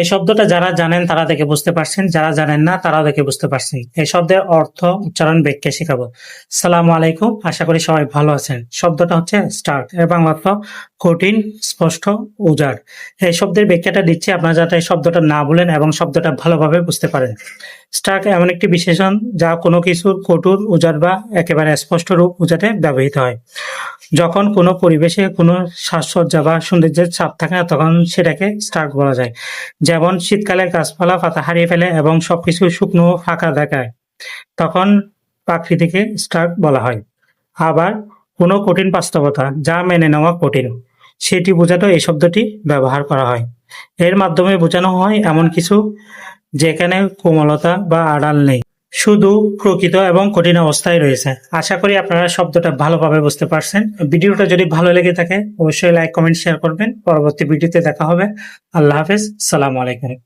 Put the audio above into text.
এই শব্দটা যারা জানেন তারা দেখে বুঝতে পারছেন, যারা জানেন না তারা দেখে বুঝতে পারছেন। এই শব্দের অর্থ উচ্চারণ ব্যাখ্যা শেখাবো। সালাম আলাইকুম, আশা করি সবাই ভালো আছেন। শব্দটা হচ্ছে স্টার্ট এর বাংলা অর্থ কঠিন, স্পষ্ট, উজাড়। এই শব্দের ব্যাখ্যাটা দিচ্ছি, আপনারা যাতে এই শব্দটা না বলেন এবং শব্দটা ভালোভাবে বুঝতে পারেন। স্টার্ক এমন একটি বিশেষণ যা কোনো কিছুর কঠোর, উজাড় বা একেবারে স্পষ্ট রূপ বোঝাতে ব্যবহৃত হয়। যখন কোনো পরিবেশে কোনো সাজসজ্জা বা সৌন্দর্যের ছাপ থাকে না, তখন সেটাকে স্টার্ক বলা যায়। যেমন শীতকালে গাছপালা পাতা হারিয়ে ফেলে এবং সবকিছু শুকনো ফাঁকা দেখায়, তখন প্রাকৃতিকে স্টার্ক বলা হয়। আবার কোনো কঠিন বাস্তবতা যা মেনে নেওয়া কঠিন, সেটি বোঝাতেও এই শব্দটি ব্যবহার করা হয়। এর মাধ্যমে বোঝানো হয় এমন কিছু যেখানে কোমলতা বা আড়াল নেই। শুধু প্রকৃত এবং কঠিন অবস্থায় রয়েছে। আশা করি আপনারা শব্দটা ভালোভাবে বুঝতে পারছেন। ভিডিওটা যদি ভালো লেগে থাকে, অবশ্যই লাইক, কমেন্ট শেয়ার করবেন। পরবর্তী ভিডিওতে দেখা হবে। আল্লাহ হাফেজ। সালাম আলাইকুম।